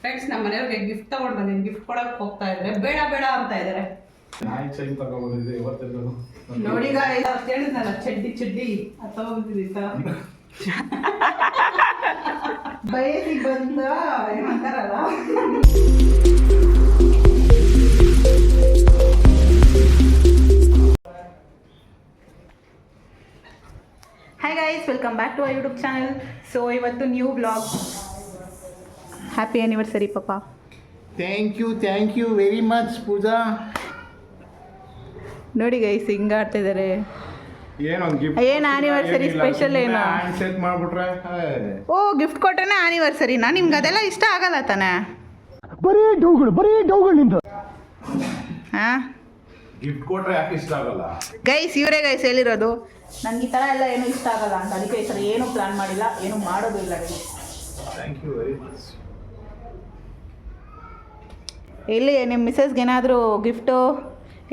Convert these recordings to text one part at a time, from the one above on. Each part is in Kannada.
ಫ್ರೆಂಡ್ಸ್ ನಮ್ಮ ಮನೆಯವ್ರಿಗೆ ಗಿಫ್ಟ್ ತಗೊಂಡ್ ಬಂದಿನಿ. ಗಿಫ್ಟ್ ಕೊಡಕ್ ಹೋಗ್ತಾ ಇದ್ರೆ ಬೇಡ ಬೇಡ ಅಂತ ಇದಾರೆ ನಾಯಿ ಚೈನ್ ತಗೊಂಡ್ಬಂದಿದ್ದೆ ಇವತ್ತೆಲ್ಲರೂ ನೋಡಿಗ ಹೇಳಿದ್ನಲ್ಲ ಚಡ್ಡಿ ಚಡ್ಡಿ. ಅದು ತಗೊಂಡಿದ್ದೀನಿ ಅಂತ ಬಯಸಿ ಬಂದ ಏನಂತಾರಲ್ಲ hi guys welcome back to YouTube channel so ಇವತ್ತು ನ್ಯೂ ಬ್ಲಾಗ್ ಹ್ಯಾಪಿ ಆ್ಯನಿವರ್ಸರಿ ಪಾಪ thank you thank you very much Pooja. ನೋಡಿ ಗೈಸ್ ಹಿಂಗೆ ಆಡ್ತಾ ಇದ್ದಾರೆ ಏನೊಂದು ಗಿಫ್ಟ್ ಏನ್ ಆನಿವರ್ಸರಿ ಸ್ಪೆಷಲ್ ಏನು? ಸೆಟ್ ಮಾಡ್ಬಿಟ್ರೆ ಓ ಗಿಫ್ಟ್ ಕೊಟ್ರೆ ಆನಿವರ್ಸರಿನಾ ನಿಮ್ಗೆ ಅದೆಲ್ಲ ಇಷ್ಟ ಆಗಲ್ಲ ತಾನೆ? ಬರೀ ಡೌಗಳು ಬರೀ ಡೌಗಳು ನಿಂದು. ಹಾಂ? ಗಿಫ್ಟ್ ಕೊಟ್ರೆ ಯಾಕೆ ಇಷ್ಟ ಆಗಲ್ಲ? ಗೈಸ್ ಇವರೇ ಗೈಸ್ ಹೇಳಿರೋದು ನನಗೆ ಈ ಥರ ಎಲ್ಲ ಏನೂ ಇಷ್ಟ ಆಗಲ್ಲ ಅಂತ. ಅದಕ್ಕೆ ಈ ಥರ ಏನೂ ಪ್ಲಾನ್ ಮಾಡಿಲ್ಲ ಏನೂ ಮಾಡೋದು ಇಲ್ಲ ಥ್ಯಾಂಕ್ ಯು ವೆರಿ ಮಚ್ ಎಲ್ಲಿ ನಿಮ್ಮ ಮಿಸ್ಸಸ್ಗೆ ಏನಾದರೂ ಗಿಫ್ಟು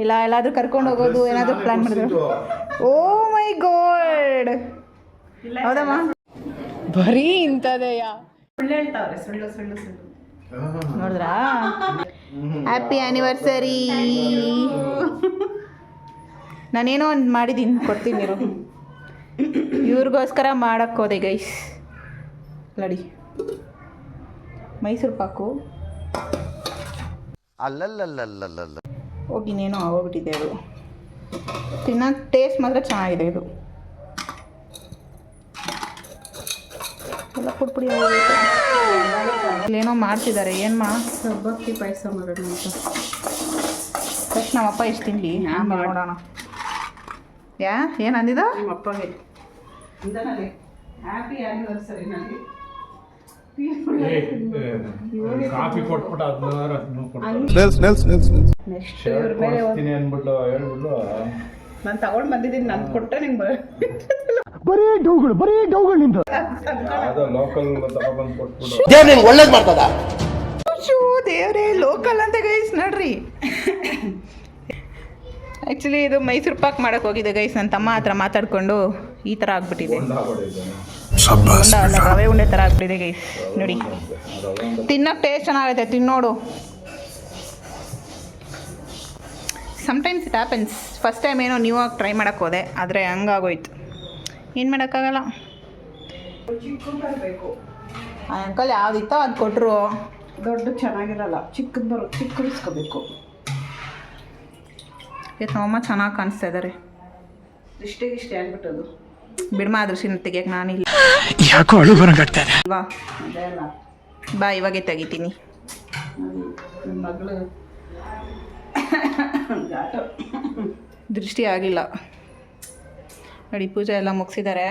ಇಲ್ಲ ಎಲ್ಲಾದರೂ ಕರ್ಕೊಂಡು ಹೋಗೋದು ಏನಾದರೂ ಪ್ಲಾನ್ ಮಾಡಿದ್ರು? ಓ ಮೈ ಗೋಲ್ಡ್ ಹೌದಮ್ಮ ಬರೀ ಇಂಥದೆಯಾ? ಸುಳ್ಳು ಹೇಳ್ತಾವ್ರೆ ಸುಳ್ಳು ಸುಳ್ಳು ಸುಳ್ಳು. ನೋಡಿದ್ರಾ? ಹ್ಯಾಪಿ ಆ್ಯನಿವರ್ಸರಿ ನಾನೇನೋ ಒಂದು ಮಾಡಿದ್ದೀನಿ ಕೊಡ್ತೀನಿ ಇರು. ಇವ್ರಿಗೋಸ್ಕರ ಮಾಡೋಕ್ಕೋದೆ ಗೈಸ್ ಲಡಿ. ಮೈಸೂರು ಪಾಕು. ಅಲ್ಲಲ್ಲಲ್ಲಲ್ಲಲ್ಲ ಹೋಗಿನೇನೋ ಆಗೋಗ್ಬಿಟ್ಟಿದೆ ಅದು ತಿನ್ನೋಕೆ ಟೇಸ್ಟ್ ಮಾತ್ರ ಚೆನ್ನಾಗಿದೆ ಇದು. ಎಲ್ಲ ಪುಡಿ. ಇಲ್ಲೇನೋ ಮಾಡ್ತಿದ್ದಾರೆ. ಏನು ಮಾ ಸಬ್ಬಕ್ಕಿ ಪಾಯಸ ಮಾಡೋಣ ಅಂತ. ಫಸ್ಟ್ ನಮ್ಮಪ್ಪ ಎಷ್ಟು ತಿನ್ಲಿ? ಆಮೇಲೆ ನೋಡೋಣ. ಯಾ? ಏನು ಅಂದಿದ್ದ? ನಮ್ಮಪ್ಪಗೆ. ಇಂದನಲ್ಲಿ ಹ್ಯಾಪಿ ಆ್ಯನಿವರ್ಸರಿ ನನಗೆ ಕಾಫಿ ಕೊಟ್ಬಿಟ್ಟು ಹದಿನಾರು ಹೇಳ್ಬಿಟ್ಟು ನಾನು ತಗೊಂಡು ಬಂದಿದ್ದೀನಿ ನಾನು ಕೊಟ್ಟೆ ನಿಂಗೆ ಬರ ಡೌಗಳು ಬರೀ ಡೌಗಳು ನಿಂದು ಲೋಕಲ್ ತಗೊಬಂದು ಕೊಟ್ಬಿಟ್ಟು ನಿಂಗೆ ಒಳ್ಳೇದು ಮಾಡ್ತದ ದೇವ್ರೇ ಲೋಕಲ್ ಅಂತ ಗೈಸ್ ನೋಡ್ರಿ. ಆ್ಯಕ್ಚುಲಿ ಇದು ಮೈಸೂರು ಪಾಕ್ ಮಾಡಕ್ಕೆ ಹೋಗಿದ್ದೆ ಗೈಸ್ ನನ್ನ ತಮ್ಮ ಹತ್ರ ಮಾತಾಡಿಕೊಂಡು. ಈ ಥರ ಆಗ್ಬಿಟ್ಟಿದೆ. ರವೆ ಉಂಡೆ ಥರ ಆಗ್ಬಿಟ್ಟಿದೆ ಗೈಸ್ ನೋಡಿ. ತಿನ್ನೋಕೆ ಟೇಸ್ಟ್ ಚೆನ್ನಾಗೈತೆ ತಿನ್ನೋಡು. Sometimes it happens first time ಏನೋ ನ್ಯೂ ಆಗಿ ಟ್ರೈ ಮಾಡೋಕ್ಕೆ ಹೋದೆ ಆದರೆ ಹಂಗಾಗೋಯ್ತು. ಏನು ಮಾಡೋಕ್ಕಾಗಲ್ಲ. ಆ ಅಂಕಲ್ ಯಾವುದಿತ್ತೋ ಅದು ಕೊಟ್ಟರು ದೊಡ್ಡ ಚೆನ್ನಾಗಿರಲ್ಲ ಚಿಕ್ಕದು ಬರೋ ಚಿಕ್ಕಿಸ್ಕೋಬೇಕು ಇವತ್ತು ನಮ್ಮಮ್ಮ ಚೆನ್ನಾಗಿ ಕಾಣಿಸ್ತಾ ಇದ್ದಾರೆ ಇಷ್ಟೇ ಇಷ್ಟೇ ಆಗ್ಬಿಟ್ಟದು. ಬಿಡ್ಮ ದೃಷ್ಟಿನ ತೆಗಿಯಕ್ಕೆ ನಾನಿಲ್ಲ. ಯಾಕೋ ಅಳು ಬರಂಗಾಗ್ತಾರೆ ಬಾ ಅದೇ ಅಲ್ಲ ಬಾ ಇವಾಗೆ ತೆಗಿತೀನಿ. ದೃಷ್ಟಿ ಆಗಿಲ್ಲ. ನೋಡಿ ಪೂಜೆ ಎಲ್ಲ ಮುಗಿಸಿದ್ದಾರೆ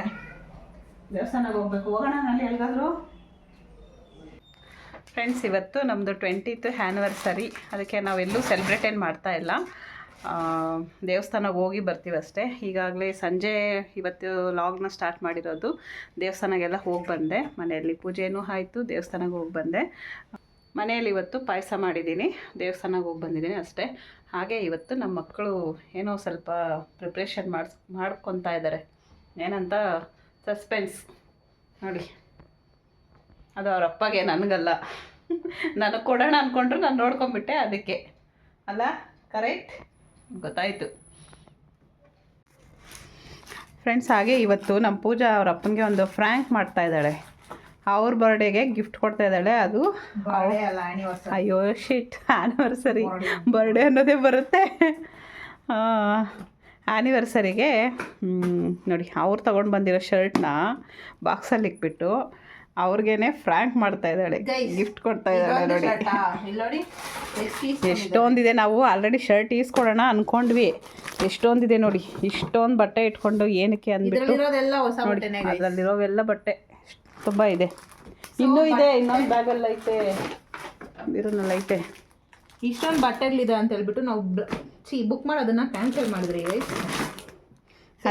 ದೇವಸ್ಥಾನಕ್ಕೆ ಹೋಗ್ಬೇಕು. ಹೋಗೋಣ ಅಲ್ಲಿ ಎಲ್ಲಿಗಾದರೂ? ಫ್ರೆಂಡ್ಸ್ ಇವತ್ತು ನಮ್ಮದು ಟ್ವೆಂಟಿತ್ ಆ್ಯನಿವರ್ಸರಿ ಅದಕ್ಕೆ ನಾವೆಲ್ಲೂ ಸೆಲೆಬ್ರೇಟ್ ಏನು ಮಾಡ್ತಾ ಇಲ್ಲ. ದೇವಸ್ಥಾನಕ್ಕೆ ಹೋಗಿ ಬರ್ತೀವಿ ಅಷ್ಟೇ. ಈಗಾಗಲೇ ಸಂಜೆ ಇವತ್ತು ಲಾಗ್ನ ಸ್ಟಾರ್ಟ್ ಮಾಡಿರೋದು. ದೇವಸ್ಥಾನಗೆಲ್ಲ ಹೋಗಿ ಬಂದೆ. ಮನೆಯಲ್ಲಿ ಪೂಜೆನೂ ಆಯಿತು, ದೇವಸ್ಥಾನಕ್ಕೆ ಹೋಗಿ ಬಂದೆ. ಮನೆಯಲ್ಲಿ ಇವತ್ತು ಪಾಯಸ ಮಾಡಿದ್ದೀನಿ. ದೇವಸ್ಥಾನಕ್ಕೆ ಹೋಗಿ ಬಂದಿದ್ದೀನಿ ಅಷ್ಟೇ. ಹಾಗೆ ಇವತ್ತು ನಮ್ಮ ಮಕ್ಕಳು ಏನೋ ಸ್ವಲ್ಪ ಪ್ರಿಪ್ರೇಷನ್ ಮಾಡಿಸ್, ಮಾಡ್ಕೊತಾ ಇದ್ದಾರೆ. ಏನಂತ ಸಸ್ಪೆನ್ಸ್ ನೋಡಿ. ಅದು ಅವ್ರ ಅಪ್ಪಗೆ ನನಗಲ್ಲ. ನನಗೆ ಕೊಡೋಣ ಅಂದ್ಕೊಂಡ್ರು ನಾನು ನೋಡ್ಕೊಂಬಿಟ್ಟೆ ಅದಕ್ಕೆ. ಅಲ್ಲ, ಕರೆಕ್ಟ್? ಗೊತ್ತಾಯಿತು. ಫ್ರೆಂಡ್ಸ್ ಹಾಗೆ ಇವತ್ತು ನಮ್ಮ ಪೂಜಾ ಅವ್ರ ಅಪ್ಪನಿಗೆ ಒಂದು ಫ್ರ್ಯಾಂಕ್ ಮಾಡ್ತಾ ಇದ್ದಾಳೆ. ಅವ್ರ ಬರ್ಡೇಗೆ ಗಿಫ್ಟ್ ಕೊಡ್ತಾ ಇದ್ದಾಳೆ. ಅದು ಅಯ್ಯೋ ಶಿಟ್ ಆ್ಯನಿವರ್ಸರಿ ಬರ್ಡೇ ಅನ್ನೋದೇ ಬರುತ್ತೆ. ಆ್ಯನಿವರ್ಸರಿಗೆ ನೋಡಿ ಅವ್ರು ತೊಗೊಂಡು ಬಂದಿರೋ ಶರ್ಟ್ನ ಬಾಕ್ಸಲ್ಲಿ ಇಕ್ಬಿಟ್ಟು ಅವ್ರಿಗೇನೆ ಫ್ರ್ಯಾಂಕ್ ಮಾಡ್ತಾ ಇದ್ದಾಳೆ ಗಿಫ್ಟ್ ಕೊಡ್ತಾ ಇದ್ದಾಳೆ ನೋಡಿ. ಎಷ್ಟೊಂದಿದೆ ನಾವು ಆಲ್ರೆಡಿ ಶರ್ಟ್ ಈಸ್ಕೊಡೋಣ ಅನ್ಕೊಂಡ್ವಿ. ಎಷ್ಟೊಂದಿದೆ ನೋಡಿ ಇಷ್ಟೊಂದು ಬಟ್ಟೆ ಇಟ್ಕೊಂಡು ಏನಕ್ಕೆ ಅಂದ್ಬಿಟ್ಟು ಅದರಲ್ಲಿರೋವೆಲ್ಲ ಬಟ್ಟೆ ತುಂಬ ಇದೆ. ಇನ್ನೂ ಇದೆ ಇನ್ನೊಂದು ಬ್ಯಾಗಲ್ಲಿ ಐತೆ ಇರೋನಲ್ಲ ಐತೆ. ಇಷ್ಟೊಂದು ಬಟ್ಟೆಗಳಿದೆ ಅಂತ ಹೇಳ್ಬಿಟ್ಟು ನಾವು ಚಿ ಬುಕ್ ಮಾಡೋದನ್ನ ಕ್ಯಾನ್ಸಲ್ ಮಾಡಿದ್ರಿ ಗೈಸ್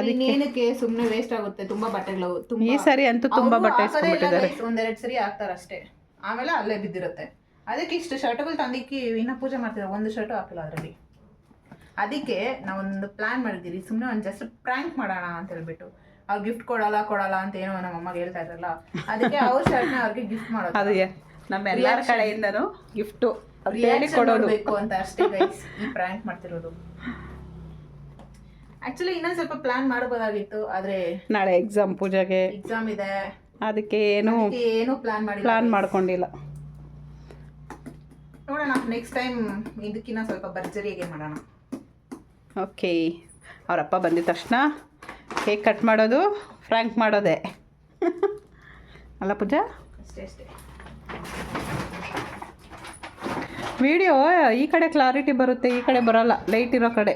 ಇನ್ನೇನಕ್ಕೆ ಸುಮ್ಮನೆ ವೇಸ್ಟ್ ಆಗುತ್ತೆ ತುಂಬಾ ಬಟ್ಟೆಗಳು ತುಂಬಾ ಈ ಸರಿ ಅಂತೂ ತುಂಬಾ ಬಟ್ಟೆ ಇಸ್ಕೊಂಡ್ಬಿಟ್ಟಿದ್ದಾರೆ. ಒಂದೆರಡು ಸರಿ ಹಾಕ್ತಾರಷ್ಟೇ ಆಮೇಲೆ ಅಲ್ಲೇ ಬಿದ್ದಿರುತ್ತೆ. ಅದಕ್ಕೆ ಇಷ್ಟು ಶರ್ಟ್ಗಳು ತಂದಿಕ್ಕಿ ಇನ್ನ ಪೂಜೆ ಮಾಡ್ತಿದ್ದಾರೆ ಒಂದು ಶರ್ಟ್ ಹಾಕಿಲ್ಲ ಅದರಲ್ಲಿ. ಅದಕ್ಕೆ ನಾವೊಂದು ಪ್ಲಾನ್ ಮಾಡಿದ್ದೀವಿ. ಸುಮ್ಮನೆ ಒಂದು ಜಸ್ಟ್ ಪ್ರ್ಯಾಂಕ್ ಮಾಡೋಣ ಅಂತ ಹೇಳ್ಬಿಟ್ಟು. ಅವ್ರು ಗಿಫ್ಟ್ ಕೊಡಲ್ಲ ಕೊಡಲ್ಲ ಅಂತ ಏನೋ ನಮ್ಮ ಅಮ್ಮಗೆ ಹೇಳ್ತಾ ಇದ್ರಲ್ಲ. ಅದಕ್ಕೆ ಅವ್ರ ಶರ್ಟ್ನ ಅವ್ರಿಗೆ ಗಿಫ್ಟ್ ಮಾಡೋದು. ಅದೇ ನಮ್ಮ ಎಲ್ಲರ. ಕಡೆಯಿಂದನೂ ಗಿಫ್ಟು ಕೊಡೋದು. ಅಂತ ಅಷ್ಟೇ ಈ ಪ್ರ್ಯಾಂಕ್ ಮಾಡ್ತಿರೋದು. ಆಕ್ಚುಲಿ ಇನ್ನೊಂದ್ ಸ್ವಲ್ಪ ಪ್ಲಾನ್ ಮಾಡಬಹುದಾಗಿತ್ತು ಆದ್ರೆ ನಾಳೆ ಎಕ್ಸಾಮ್ ಪೂಜೆಗೆ. ಎಕ್ಸಾಮ್ ಇದೆ. ಅದಕ್ಕೆ ಏನು ಏನು ಪ್ಲಾನ್ ಮಾಡಿ ಪ್ಲಾನ್ ಮಾಡ್ಕೊಂಡಿಲ್ಲ. ನೋಡೋಣ ನೆಕ್ಸ್ಟ್ ಟೈಮ್ ಇದಕ್ಕಿನ್ನ ಸ್ವಲ್ಪ ಭರ್ಜರಿಯಾಗಿ ಮಾಡೋಣ. ಓಕೆ. ಅವರಪ್ಪ ಬಂದಿದ ತಕ್ಷಣ ಕೇಕ್ ಕಟ್ ಮಾಡೋದು ಫ್ರ್ಯಾಂಕ್ ಮಾಡೋದೆ. ಅಲ್ಲ ಪೂಜಾ? ಅಷ್ಟೇ ಅಷ್ಟೇ. ವಿಡಿಯೋ ಈ ಕಡೆ ಕ್ಲಾರಿಟಿ ಬರುತ್ತೆ ಈ ಕಡೆ ಬರಲ್ಲ. ಲೈಟ್ ಇರೋ ಕಡೆ.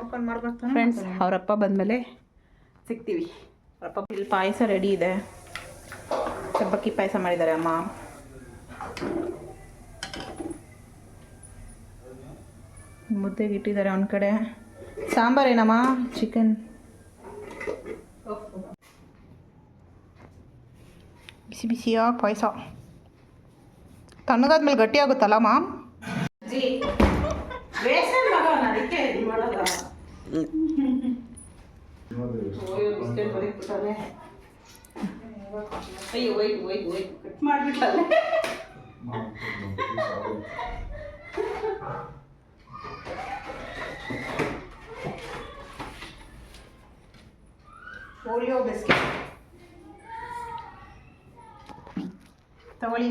ನೋಡ್ಕೊಂಡು ಮಾಡ್ಬೇಕು ಫ್ರೆಂಡ್ಸ್ ಅವರಪ್ಪ ಬಂದಮೇಲೆ ಸಿಗ್ತೀವಿ. ಅವರಪ್ಪ ಇಲ್ಲಿ ಪಾಯಸ ರೆಡಿ ಇದೆ. ಸಬ್ಬಕ್ಕಿ ಪಾಯಸ ಮಾಡಿದ್ದಾರೆ ಅಮ್ಮ. ಮುದ್ದೆಗೆ ಇಟ್ಟಿದ್ದಾರೆ ಒಂದು ಕಡೆ. ಸಾಂಬಾರ್ ಏನಮ್ಮ? ಚಿಕನ್ ಬಿಸಿ ಬಿಸಿಯಾಗಿ ಪಾಯಸ. ತಣ್ಣಗಾದ್ಮೇಲೆ ಗಟ್ಟಿ ಆಗುತ್ತಲ್ಲ ಮಾಮ್ ಅಯ್ಯೋ ಒಯ್ದು ಒಯ್ದು ಒಯ್ದು ಕಟ್ ಮಾಡಿಬಿಟ್ಟಲ್ಲ ಓರಿಯೋ ಬಿಸ್ಕೆಟ್ ತಗೊಳ್ಳಿ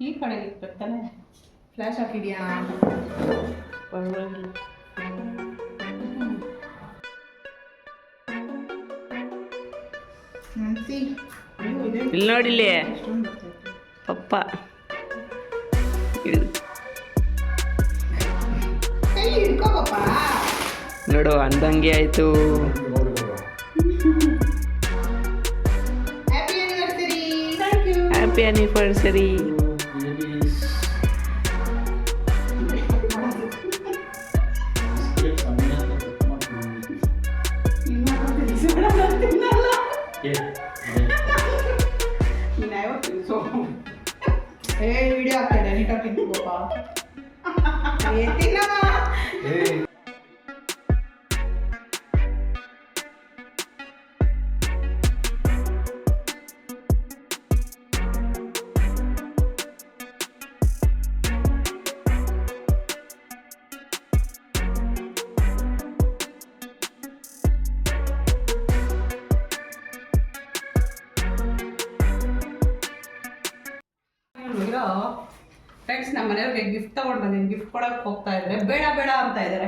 ಈ ಕಡೆ ಇರ್ಬೇಕು ತಾನೆ ಫ್ಲ್ಯಾಶ್ ಹಾಕಿದ್ಯಾ ಪರವಾಗಿಲ್ಲ ಇಲ್ಲಿ ನೋಡಿಲ್ಲಿ ಪಪ್ಪ. ನೋಡು ಅಂದಂಗೆ ಆಯ್ತು. ಹ್ಯಾಪಿ ಆನಿವರ್ಸರಿ ಏ ತಿನ್ನಮ್ಮ ಫ್ರೆಂಡ್ಸ್ ನಮ್ಮ ಮನೆಯವ್ರಿಗೆ ಗಿಫ್ಟ್ ತಗೊಂಡ್ ಬಂದೀನಿ. ಗಿಫ್ಟ್ ಕೊಡಕ್ ಹೋಗ್ತಾ ಇದ್ರೆ ಬೇಡ ಬೇಡ ಅಂತ ಇದ್ದಾರೆ.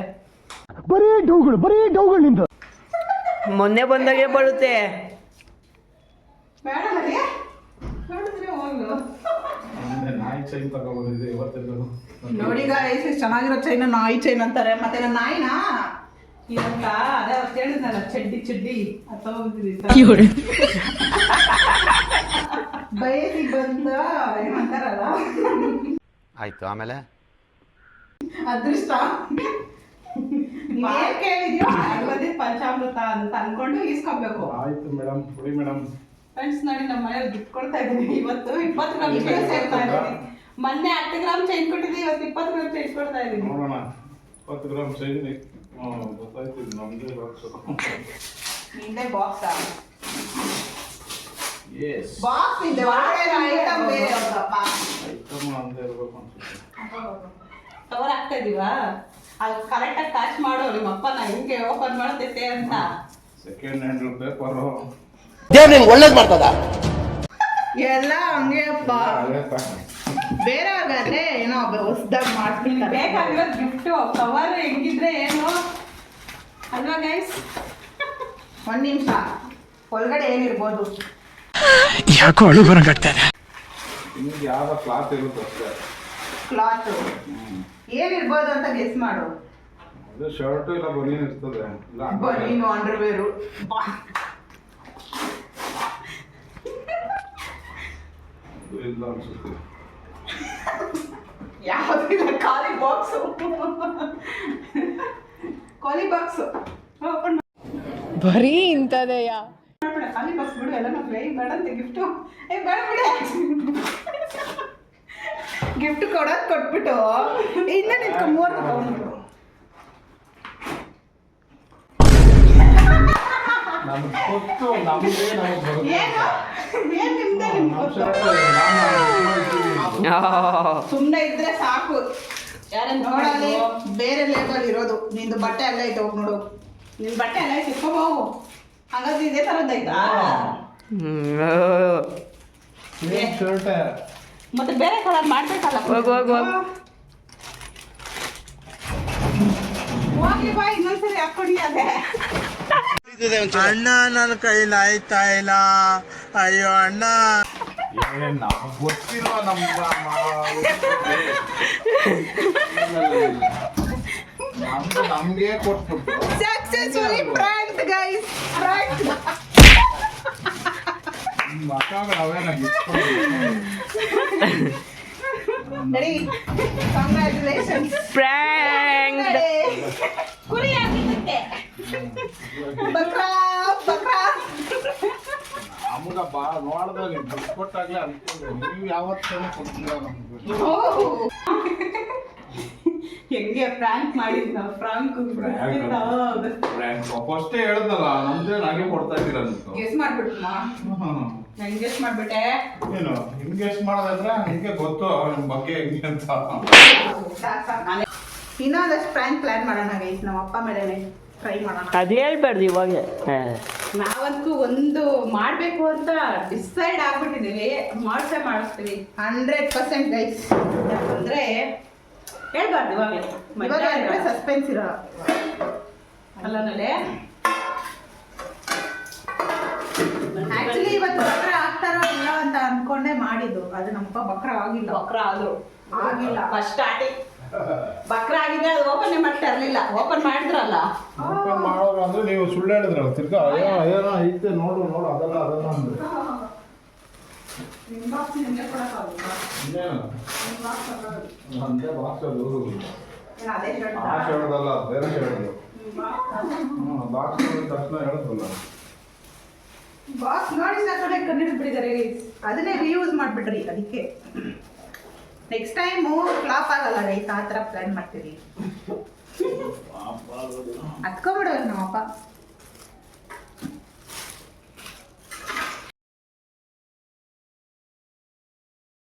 ಮೊನ್ನೆ ಬಂದಾಗೆ ಬರುತ್ತೆ. ಬೇಡ ಮರಿಯ ಮೊನ್ನೆ ಹೋಗ್ಲು. ನಾಯಿ ಚೈನ್ ತಗೊಬಂದಿದ್ದೆ ಇವತ್ತೆಲ್ಲರೂ ನೋಡಿ ಗಾಯ್ಸ್ ಎಷ್ಟು ಚೆನ್ನಾಗಿರೋ ಚೈನ್ ನಾಯಿ ಚೈನ್ ಅಂತಾರೆ. ಮತ್ತೆ ನನ್ನ ನಾಯಿನಾ? ಇವತ್ತ ಅದೇ ಅವತ್ತು ಹೇಳಿದ್ನಲ್ಲ ಚಡ್ಡಿ ಚಡ್ಡಿ. ಅದು ತಗೊಂಡಿದ್ದೀನಿ ಬಯಸಿ ಬಂದ ಏನಂತಾರಲ್ಲ? ಆಯ್ತು ಆಮೇಲೆ? ಅದೃಷ್ಟ. ಏನ್ ಕೇಳಿದ್ಯೋ ಬಂದಿದ್ದು ಪಂಚಾಮೃತ ಅಂತ ಅನ್ಕೊಂಡು ಈಸ್ಕೊಬೇಕು. ಆಯ್ತು ಮೇಡಮ್ ಸರಿ ಮೇಡಮ್. ಫ್ರೆಂಡ್ಸ್ ನೋಡಿ ನಮ್ಮ ಮನೇಲಿ ಗಿಫ್ಟ್ ಕೊಡ್ತಾ ಇದ್ದೀನಿ. ಇವತ್ತು ಇಪ್ಪತ್ತು ಗ್ರಾಮ್ ಚೈನ್ ಸೇರ್ತಾ ಇದ್ದೀನಿ. ಮೊನ್ನೆ ಹತ್ತು ಗ್ರಾಮ್ ಚೈನ್ ಕೊಟ್ಟಿದ್ದೀನಿ ಇವತ್ತು ಇಪ್ಪತ್ತು ಗ್ರಾಮ್ ಚೈನ್ ಕೊಡ್ತಾ ಇದ್ದೀನಿ. ನೋಡೋಣ. ಇಪ್ಪತ್ತು ಗ್ರಾಮ್ ಚೈನ್ ಗೊತ್ತಾಯ್ತು ಇದು ನಮ್ದೇ ಬಾಕ್ಸು ನಿಂದೆ ಬಾಕ್ಸ್ ಬಾಕ್ಸ್ ಇದೆ ಒಳಗಡೆ ಐಟಮ್ ಬೇರೆ ಅವ್ರಪ್ಪ ಐಟಮ್ ನಮ್ದೇ ಇರಬೇಕು ಅನ್ಸುತ್ತೆ ಕವರ್ ಆಗ್ತಾ ಇದೀವಾ? ಅದು ಕರೆಕ್ಟಾಗಿ ಟಚ್ ಮಾಡು ನಿಮ್ಮ ನಾ ಹಿಂಗೆ ಓಪನ್ ಮಾಡ್ತೈತೆ ಅಂತ. ಸೆಕೆಂಡ್ ಹ್ಯಾಂಡ್ ಪೇಪರು ಎಲ್ಲ ಹಂಗೆ ಅಪ್ಪ. ಬೇರೆಯವ್ರಿಗಾದ್ರೆ ಏನೋ ಹೊಸ್ದಾಗಿ ಮಾಡ್ತೀನಿ ಬೇಕಾಗಿರೋ ಗಿಫ್ಟು ಕವರ್ ಹೆಂಗಿದ್ರೆ ಏನು? ಅಲ್ವಾ ಗೈಸ್ ಒಂದು ನಿಮಿಷ. ಒಳಗಡೆ ಏನಿರ್ಬೋದು? ನಿಮ್ಗೆ ಯಾವ ಕ್ಲಾತ್ ಇರುತ್ತೆ ಅಷ್ಟೇ ಕ್ಲಾತ್ ಏನಿರ್ಬೋದು ಅಂತ ಗೆಸ್ ಮಾಡು. ಅದು ಶರ್ಟ್ ಇಲ್ಲ ಬನೀನ್ ಇರ್ತದೆ. ಇಲ್ಲ ಬನೀನು ಅಂಡರ್ವೇರು ಅದು ಇಲ್ಲ ಅನ್ಸುತ್ತೆ. ಯಾವ್ದಿಲ್ಲ ಖಾಲಿ ಬಾಕ್ಸ್ ಖಾಲಿ ಬಾಕ್ಸ್ ಓಪನ್ ಬರೀ ಇಂಥದೆಯ? ಖಾಲಿ ಬಾಕ್ಸ್ ಬಿಡು ಎಲ್ಲ ನಾವು ಏಯ್ ಬೇಡ ಅಂತ ಗಿಫ್ಟು ಏ ಬೇಡ ಬಿಡ. ಗಿಫ್ಟ್ ಕೊಡೋದು ಕೊಟ್ಬಿಟ್ಟು ಇನ್ನ ನಿಂತ್ಕೊ ಮೂರು ತಗೊಂಡು. ಸುಮ್ನೆ ಇದ್ರೆ ಸಾಕು. ನೋಡಲ್ಲಿ ಬೇರೆ ಲೇಬಲ್ ಇರೋದು. ನಿಂದು ಬಟ್ಟೆ ಅಲ್ಲೇ ಐತೆ ಹೋಗಿ ನೋಡು. ನಿನ್ ಬಟ್ಟೆ ಅಲ್ಲೇ ಹೋಗು. ಹಾಗಾದ್ರೆ ಇದೇ ಏನ್ ಶರ್ಟ್? ಮತ್ತೆ ಬೇರೆ ಕಲರ್ ಮಾಡ್ಬೇಕಲ್ಲ? ಹೋಗು ಹೋಗು ಹೋಗು. ಹೋಗ್ಲಿ ಬಾ ಇನ್ನೊಂದ್ಸರಿ ಹಾಕ್ಕೊಡಿ ಅದೇ. ಅಣ್ಣ ನನ್ನ ಕೈಲಿ ಆಯ್ತಾ ಇಲ್ಲ. ಅಯ್ಯೋ ಅಣ್ಣ. ಗೊತ್ತಿಲ್ಲ ನಮ್ಮ ನಮ್ಗೆ ಕೊಟ್ಬಿಟ್ಟು. ಸಕ್ಸಸ್ಫುಲಿ ನಂಗೆ ಇಟ್ಕೊಂಡಿದ್ದೀನಿ ರೆಡಿ ಕಂಗ್ರ್ಯಾಚುಲೇಷನ್ಸ್ ಪ್ರ್ಯಾಂಕ್ ಕುರಿ ಆಗಿದ್ದಕ್ಕೆ ಬಕ್ರಾ ಬಕ್ರಾ ನಮ್ಗ ಬಾ ನೋಡ್ದಾಗ ದುಡ್ಡು ಕೊಟ್ಟಾಗ್ಲೇ ಅನ್ಕೊಂಡೆ. ನೀವು ಯಾವತ್ತೂ ಕೊಡ್ತೀರ ನಮ್ಗೆ? ಹೆಂಗೆ ಪ್ರ್ಯಾಂಕ್ ಮಾಡಿದ್ನ ಫ್ರಾಂಕ್ ಫಸ್ಟೇ ಹೇಳ್ದಲ್ಲ ನಮ್ದೇ ನಾಗೆ ಕೊಡ್ತಾ ಇದ್ದೀರ ಅಂತ. ಗೆಸ್ ಮಾಡ್ಬಿಟ್ಮಾ ನಾನು ಗೆಸ್ ಮಾಡ್ಬಿಟ್ಟೆ. ಏನು ನಿಮ್ಗೆ ಗೆಸ್ ಮಾಡೋದಂದ್ರೆ ನಿಮಗೆ ಗೊತ್ತು ನಿಮ್ ಬಗ್ಗೆ ಹೆಂಗೆ ಅಂತ. ಇನ್ನೊಂದಷ್ಟು ಪ್ರ್ಯಾಂಕ್ ಪ್ಲಾನ್ ಮಾಡೋಣ ಗೈಸ್ ನಮ್ಮ ಅಪ್ಪ ಮೇಲೆ ಟ್ರೈ ಮಾಡೋಣ. ಅದು ಹೇಳ್ಬಾರ್ದು ಇವಾಗ. ನಾವಂತೂ ಒಂದು ಮಾಡಬೇಕು ಅಂತ ಡಿಸೈಡ್ ಆಗ್ಬಿಟ್ಟಿದೀವಿ ಮಾಡ್ಸೇ ಮಾಡಿಸ್ತೀವಿ. ಹಂಡ್ರೆಡ್ ಪರ್ಸೆಂಟ್ ಗೈಸ್ ಯಾಕಂದ್ರೆ ಹೇಳ್ಬಾರ್ದು ಇವಾಗಲೇ ಇವಾಗ ಸಸ್ಪೆನ್ಸ್ ಇರೋ ಅಲ್ಲೇ ಆಕ್ಚುಲಿ ಇವತ್ತು ಬಕ್ರ ಆಗ್ತಾರೋ ಇಲ್ಲ ಅಂತ ಅನ್ಕೊಂಡೆ ಮಾಡಿದ್ದು. ಅದು ನಮ್ಮಪ್ಪ ಬಕ್ರ ಆಗಿಲ್ಲ. ಬಕ್ರ ಆದ್ರು. ಆಗಿಲ್ಲ. ಫಸ್ಟ್ ಸ್ಟಾರ್ಟಿಂಗ್ ಬಕ್ರ ಆಗಿದ್ರೆ ಅದು ಓಪನ್ ಮಾಡ್ತಾ ಇರ್ಲಿಲ್ಲ ಓಪನ್ ಮಾಡಿದ್ರಲ್ಲ. ಓಪನ್ ಮಾಡೋರು ಅಂದ್ರೆ ನೀವು ಸುಳ್ಳು ಹೇಳಿದ್ರಲ್ಲ ತಿರ್ಗಾ ಏನೋ ಅಯ್ಯೋ ಐತೆ ನೋಡು ನೋಡು ಅದಲ್ಲ ಅದಲ್ಲ ಅಂದ್ರೆ. ನಿಮ್ಮ ಬಾಕ್ಸ್ ನಿಮಗೆ ಕೊಡಕ್ಕಾಗುತ್ತಾ? ಇನ್ನೇನು ನಂದೇ ಬಾಕ್ಸ್ ಅದು ಏನ್ ಅದೇ shirt ಆ ಆ? ಶರ್ಟ್ದಲ್ಲ ಬೇರೆ ಶರ್ಟ್. ಬಾಕ್ಸ್ ನೋಡಿದ ತಕ್ಷಣ ಹೇಳಿದ್ರಲ್ಲ ಬಾಕ್ಸ್ ನೋಡಿ ಕಂಡಿಡ್ಬಿಟ್ಟಿದ್ದಾರೆ ಅದನ್ನೇ ರಿಯೂಸ್ ಮಾಡ್ಬಿಟ್ರಿ ಅದಕ್ಕೆ. ನೆಕ್ಸ್ಟ್ ಟೈಮು ಫ್ಲಾಪ್ ಆಗಲ್ಲ ರೈತ. ಆ ಥರ ಪ್ಲಾನ್ ಮಾಡ್ತೀರಿ. ಹತ್ಕೋ